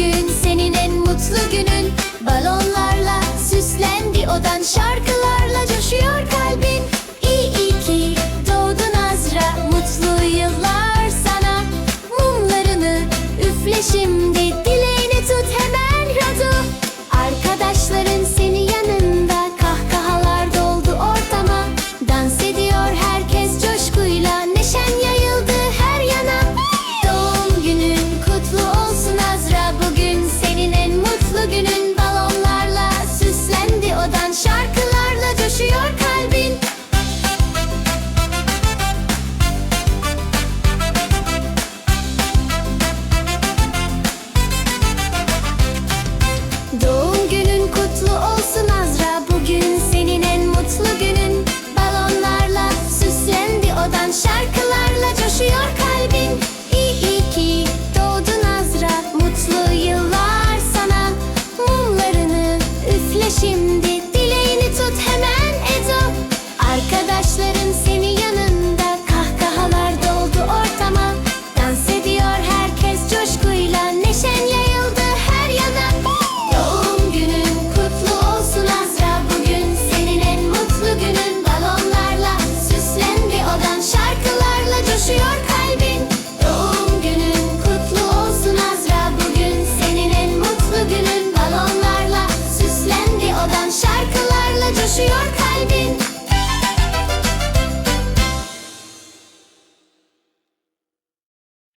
bugün senin en mutlu günün. Balonlarla süslendi odan şarkılarla coşuyor kalbin. İyi, iyi ki doğdun Azra mutlu yıllar sana. Mumlarını üfle şimdi. Atıyor kalbim Taşıyor kalbin